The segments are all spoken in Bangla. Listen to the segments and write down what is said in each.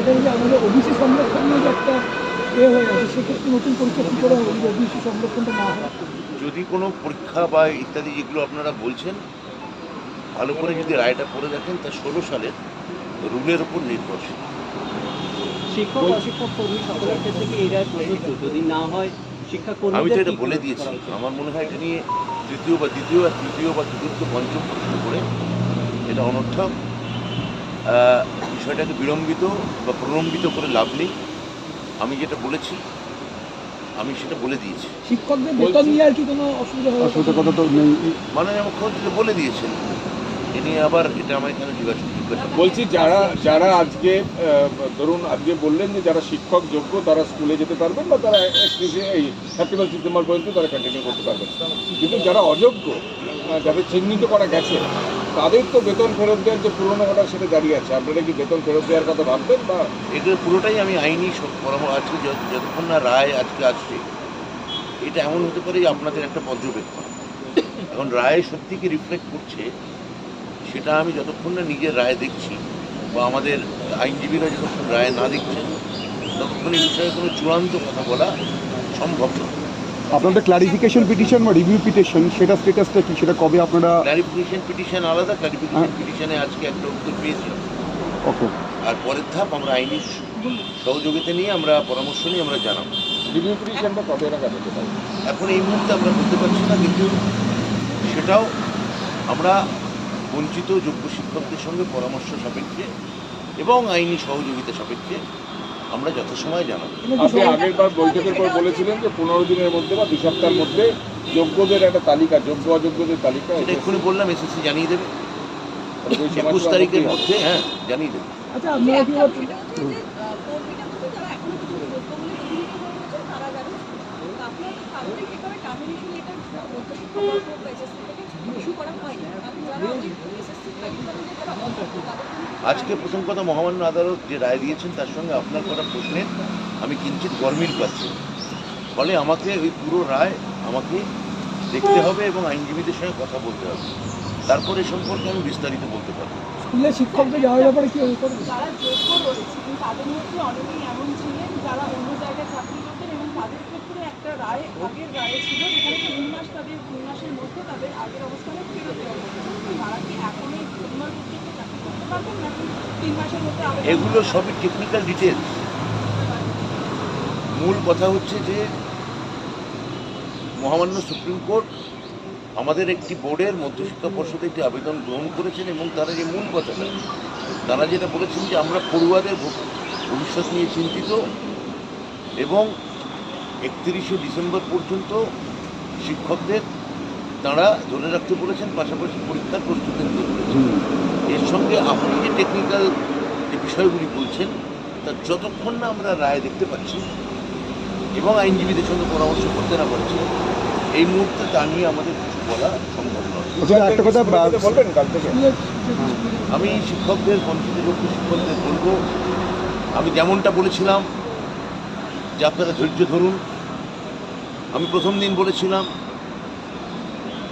সেটা যে আমাদের ওবিসি সংরক্ষণ নিয়ে যে একটা এ হয়ে গেছে সেক্ষেত্রে নতুন পরীক্ষা কী করে হবে যদি ওবিসি সংরক্ষণটা না হয়? যদি কোনো পরীক্ষা বা ইত্যাদি যেগুলো আপনারা বলছেন ভালো করে যদি রায়টা পড়ে দেখেন তা ষোলো সালের রুলের উপর নির্ভরশীল। শিক্ষক অশিক্ষক কর্মী সকলের ক্ষেত্রে এই রায় প্রযোজ্য? যদি না হয় শিক্ষাকর্মী আমি তো এটা বলে দিয়েছি। আমার মনে হয় এটা নিয়ে তৃতীয় বা দ্বিতীয় বা তৃতীয় বা চতুর্থ পঞ্চম প্রশ্ন করে এটা অনর্থক। বিষয়টাকে বিলম্বিত বা প্রলম্বিত করে লাভ নেই। আমি যেটা বলেছি আমি সেটা বলে দিয়েছি। শিক্ষকদের বেতন নিয়ে আর কি কোনো অসুবিধা হবে অসুবিধার কথা তো নেই। মাননীয় মুখ্যমন্ত্রী তো বলে দিয়েছেন। এ নিয়ে আবার এটা আমার এখানে জিজ্ঞাসা বলছি যারা যারা আজকে ধরুন আজকে বললেন যে যারা শিক্ষক যোগ্য তারা স্কুলে যেতে পারবেন বা তারা এই থার্টি ফার্স্ট ডিসেম্বর পর্যন্ত তারা কন্টিনিউ করতে পারবেন। কিন্তু যারা অযোগ্য যাদের চিহ্নিত করা গেছে তাদের তো বেতন ফেরত দেওয়ার যে পুরনো অর্ডার সেটা দাঁড়িয়ে আছে। আপনারা কি বেতন ফেরত দেওয়ার কথা ভাববেন বা এগুলো পুরোটাই আমি আইনি পরামর্শ, আজকে যতক্ষণ না রায় আজকে আসছে, এটা এমন হতে পারে আপনাদের একটা পর্যবেক্ষণ। এখন রায় সত্যি কি রিফ্লেক্ট করছে, সেটা আমি যতক্ষণ না নিজের রায় দেখছি বা আমাদের আইনজীবীরা যতক্ষণ রায় না দেখছেন, ততক্ষণ এই বিষয়ে কোনো চূড়ান্ত কথা বলা সম্ভব নয়। আপনাদের ক্লারিফিকেশন পিটিশন বা রিভিউ পিটিশন সেটা স্টেটাসটা কি? সেটা কবে আপনারা ক্লারিফিকেশন পিটিশন আলাদা ক্লারিফিকেশন পিটিশনে আজকে একটা উত্তর পেয়েছি। ওকে আর পরের ধাপ আমরা আইনি সহযোগিতা নিয়ে আমরা পরামর্শ নিয়ে আমরা জানাব। রিভিউ পিটিশনটা কবে নাগাদ হতে পারে এখন এই মুহূর্তে আমরা বলতে পারছি না কিন্তু সেটাও আমরা বঞ্চিত যোগ্য শিক্ষকদের সঙ্গে পরামর্শ সাপেক্ষে এবং আইনি সহযোগিতা সাপেক্ষে আমরা যথাসময়ে জানাব আপনি আগের বার বৈঠকের পর বলেছিলেন যে পনেরো দিনের মধ্যে বা দু সপ্তাহের মধ্যে যোগ্যদের একটা তালিকা যোগ্য অযোগ্যদের তালিকা এটা এক্ষুনি বললাম এসএসসি জানিয়ে দেবে। একুশ তারিখের মধ্যে হ্যাঁ জানিয়ে দেবে। আচ্ছা আপনারা কি ভাবছেন? আজকে প্রথম কথা মহামান্য আদালত যে রায় দিয়েছেন তার সঙ্গে আপনার করা প্রশ্নের আমি কিঞ্চিত গরমিল পাচ্ছি। ফলে আমাকে ওই পুরো রায় আমাকে দেখতে হবে এবং আইনজীবীদের সঙ্গে কথা বলতে হবে। তারপরে এ সম্পর্কে আমি বিস্তারিত বলতে পারব। স্কুলে শিক্ষকদের যাওয়ার ব্যাপারে কি করবে যারা যোগ্য রয়েছে তাদের মধ্যে অনেকেই এমন ছিলেন যারা অন্য জায়গায় চাকরি করতেন এবং তাদের ক্ষেত্রে একটা রায় আগের রায় ছিল যেখানে তিন মাস তাদের তিন মাসের মধ্যে তাদের আগের অবস্থানে ফেরত দেওয়া হতো তারা কি এখন এই তিন মাস পর্যন্ত চাকরি করতে পারবেন নাকি তিন মাসের মধ্যে আবেদন এগুলো সবই টেকনিক্যাল ডিটেলস মূল কথা হচ্ছে যে মহামান্য সুপ্রিম কোর্ট আমাদের একটি বোর্ডের মধ্যশিক্ষা পর্ষদে একটি আবেদন গ্রহণ করেছেন এবং তারা যে মূল কথাটা তারা যেটা বলেছেন যে আমরা পড়ুয়াদের ভব- ভবিষ্যৎ নিয়ে চিন্তিত এবং একত্রিশে ডিসেম্বর পর্যন্ত শিক্ষকদের তারা ধরে রাখতে বলেছেন পাশাপাশি পরীক্ষার প্রস্তুতি নিতে বলেছেন। এর সঙ্গে আপনি যে টেকনিক্যাল যে বিষয়গুলি বলছেন তা যতক্ষণ না আমরা রায় দেখতে পাচ্ছি এবং আইনজীবীদের সঙ্গে পরামর্শ করতে না পারছি এই মুহূর্তে তা নিয়ে আমাদের কিছু বলা সম্ভব নয়। একটা কথা বলবেন কাল থেকে? আমি শিক্ষকদের বঞ্চিত যোগ্য শিক্ষকদের বলব আমি যেমনটা বলেছিলাম যে আপনারা ধৈর্য ধরুন। আমি প্রথম দিন বলেছিলাম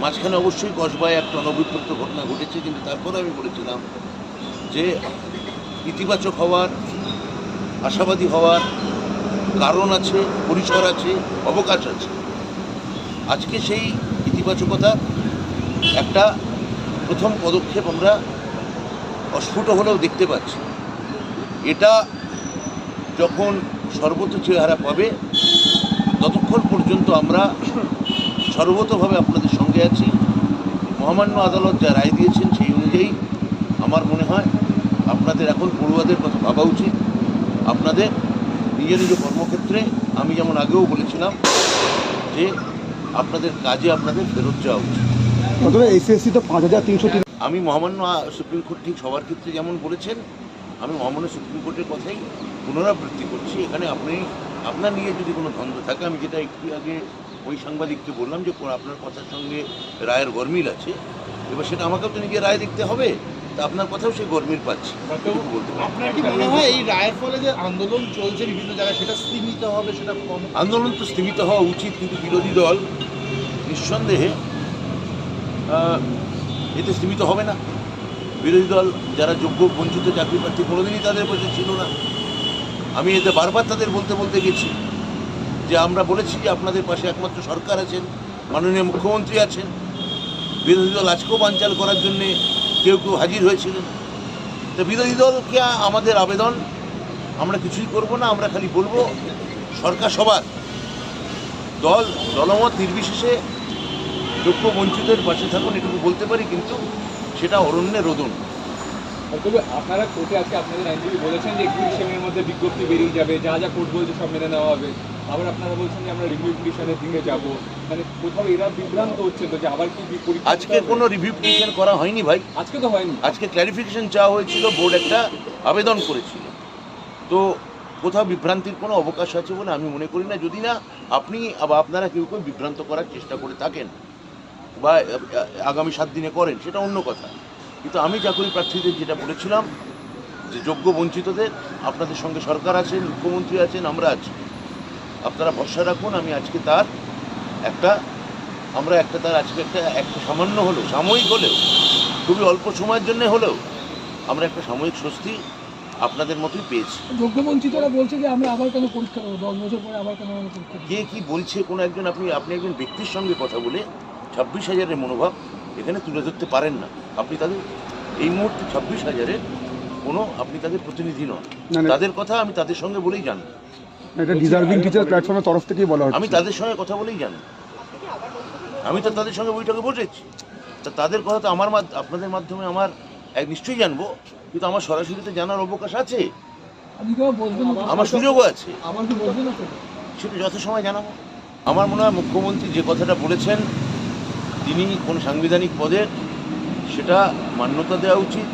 মাঝখানে অবশ্যই কসবায় একটা অনভিপ্রেত ঘটনা ঘটেছে কিন্তু তারপরে আমি বলেছিলাম যে ইতিবাচক হওয়ার, আশাবাদী হওয়ার কারণ আছে, পরিসর আছে, অবকাশ আছে। আজকে সেই ইতিবাচকতা একটা প্রথম পদক্ষেপ আমরা অস্ফুট হলেও দেখতে পাচ্ছি। এটা যখন সর্বত চেহারা পাবে, ততক্ষণ পর্যন্ত আমরা সর্বতভাবে আপনাদের সঙ্গে আছি। মহামান্য আদালত যা রায় দিয়েছেন সেই অনুযায়ী আমার মনে হয় আপনাদের এখন পড়ুয়াদের কথা ভাবা উচিত। আপনাদের নিজ নিজ কর্মক্ষেত্রে আমি যেমন আগেও বলেছিলাম যে আপনাদের কাজে আপনাদের ফেরত যাওয়া উচিত। এসএসসি তো পাঁচ হাজার তিনশো আমি মহামান্য সুপ্রিম কোর্ট ঠিক সবার ক্ষেত্রে যেমন বলেছেন আমি মহামান্য সুপ্রিম কোর্টের কথাই পুনরাবৃত্তি করছি। এখানে আপনি আপনার নিয়ে যদি কোনো দ্বন্দ্ব থাকে আমি যেটা একটু আগে ওই সাংবাদিককে বললাম যে আপনার কথার সঙ্গে রায়ের গরমিল আছে এবার সেটা আমাকেও তো নিজে রায় দেখতে হবে। আপনার কথাও সেই গরমিল পাচ্ছি। কি মনে হয় এই রায়ের ফলে যে আন্দোলন চলছে বিভিন্ন জায়গায় সেটা স্তীমিত হবে সেটা কম আন্দোলন তো স্থিমিত হওয়া উচিত কিন্তু বিরোধী দল নিঃসন্দেহে এতে স্থিমিত হবে না। বিরোধী দল যারা যোগ্য বঞ্চিত চাকরি প্রার্থী কোনোদিনই তাদের পাশে ছিল না। আমি এতে বারবার তাদের বলতে বলতে গেছি যে আমরা বলেছি যে আপনাদের পাশে একমাত্র সরকার আছেন মাননীয় মুখ্যমন্ত্রী আছেন। বিরোধী দল আজকেও বানচাল করার জন্যে কেউ কেউ হাজির হয়েছিলেন। তো বিরোধী দলকে আমাদের আবেদন? আমরা কিছুই করব না, আমরা খালি বলব, সরকার সবার দল দলমত নির্বিশেষে যোগ্য বঞ্চিতের পাশে থাকুন, এটুকু বলতে পারি, কিন্তু সেটা অরণ্যে রোদন। তবে আপনারা কোর্টে আজকে আপনাদের আইনজীবী বলেছেন যে একত্রিশে মধ্যে বিজ্ঞপ্তি বেরিয়ে যাবে, যা যা কোর্ট বলছে সব মেনে নেওয়া হবে। আবার আপনারা বলছেন যে আমরা রিভিউ পিটিশনের দিকে যাব। মানে কোথাও এরা বিভ্রান্ত হচ্ছে তো যে আবার কি পরীক্ষা আজকে কোনো রিভিউ পিটিশন করা হয়নি ভাই। আজকে তো হয়নি। আজকে ক্ল্যারিফিকেশন চাওয়া হয়েছিল বোর্ড একটা আবেদন করেছিল। তো কোথাও বিভ্রান্তির কোনো অবকাশ আছে বলে আমি মনে করি না। যদি না আপনি বা আপনারা কেউ কেউ বিভ্রান্ত করার চেষ্টা করে থাকেন বা আগামী সাত দিনে করেন সেটা অন্য কথা। কিন্তু আমি চাকরি প্রার্থীদের যেটা বলেছিলাম যে যোগ্য বঞ্চিতদের আপনাদের সঙ্গে সরকার আছেন মুখ্যমন্ত্রী আছেন আমরা আছি। আপনারা ভরসা রাখুন আমি আজকে তার একটা আমরা একটা তার আজকে একটা একটা সামান্য হলেও সাময়িক হলেও খুবই অল্প সময়ের জন্য হলেও আমরা একটা সাময়িক স্বস্তি আপনাদের মতোই পেয়েছি। যোগ্য বঞ্চিতরা বলছে যে আমরা আবার কেন পরীক্ষা দেবো দশ বছর পরে আবার কেন পরীক্ষা কে কি বলছে কোনো একজন আপনি আপনি একজন ব্যক্তির সঙ্গে কথা বলে ছাব্বিশ হাজারের মনোভাব এখানে তুলে ধরতে পারেন না। আপনি তাদের এই মুহূর্তে ছাব্বিশ হাজারের কোনো আপনি তাদের প্রতিনিধি নন। তাদের কথা আমি তাদের সঙ্গে বলেই জানি এটা ডিজার্ভিং টিচার প্ল্যাটফর্মের তরফ থেকেই বলা আমি হচ্ছে তাদের সঙ্গে কথা বলেই জানি। আমি তো তাদের সঙ্গে বৈঠকে বসেছি। তা তাদের কথা তো আমার আপনাদের মাধ্যমে আমার এক নিশ্চয়ই জানব। কিন্তু আমার সরাসরি তো জানার অবকাশ আছে। আমার সুযোগও আছে? সেটা যথাসময় জানাব। আমার মনে হয় মুখ্যমন্ত্রী যে কথাটা বলেছেন, তিনি কোন সাংবিধানিক পদের সেটা মান্যতা দেওয়া উচিত।